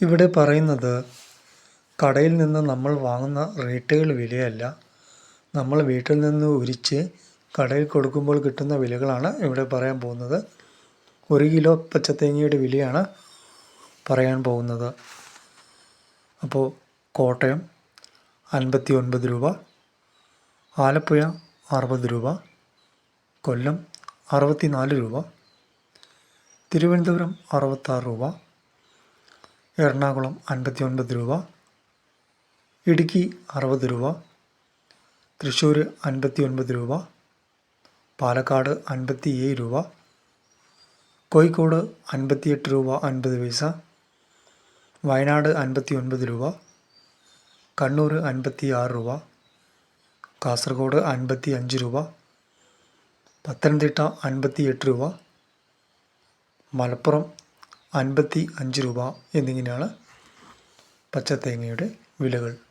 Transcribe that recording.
ഇവിടെ പറയുന്നത് കടയിൽ നിന്ന് നമ്മൾ വാങ്ങുന്ന റീറ്റെയിൽ വിലയല്ല. നമ്മൾ വീട്ടിൽ നിന്ന് ഉരിച്ച് കടയിൽ കൊടുക്കുമ്പോൾ കിട്ടുന്ന വിലകളാണ് ഇവിടെ പറയാൻ പോകുന്നത്. ഒരു കിലോ പച്ചത്തേങ്ങയുടെ വിലയാണ് പറയാൻ പോകുന്നത്. അപ്പോൾ കോട്ടയം അൻപത്തി ഒൻപത് രൂപ ആലപ്പുഴ അറുപത് രൂപ കൊല്ലം അറുപത്തി നാല് രൂപ തിരുവനന്തപുരം അറുപത്താറ് രൂപ എറണാകുളം അൻപത്തി ഒൻപത് രൂപ ഇടുക്കി അറുപത് രൂപ തൃശ്ശൂർ അൻപത്തി ഒൻപത് രൂപ പാലക്കാട് അൻപത്തി ഏഴ് രൂപ കോഴിക്കോട് അൻപത്തിയെട്ട് രൂപ അൻപത് പൈസ വയനാട് അൻപത്തി ഒൻപത് രൂപ കണ്ണൂർ അൻപത്തി ആറ് രൂപ കാസർഗോഡ് അൻപത്തി അഞ്ച് രൂപ പത്തനംതിട്ട അൻപത്തി എട്ട് രൂപ മലപ്പുറം അൻപത്തി അഞ്ച് രൂപ എന്നിങ്ങനെയാണ് പച്ചത്തേങ്ങയുടെ വിലകൾ.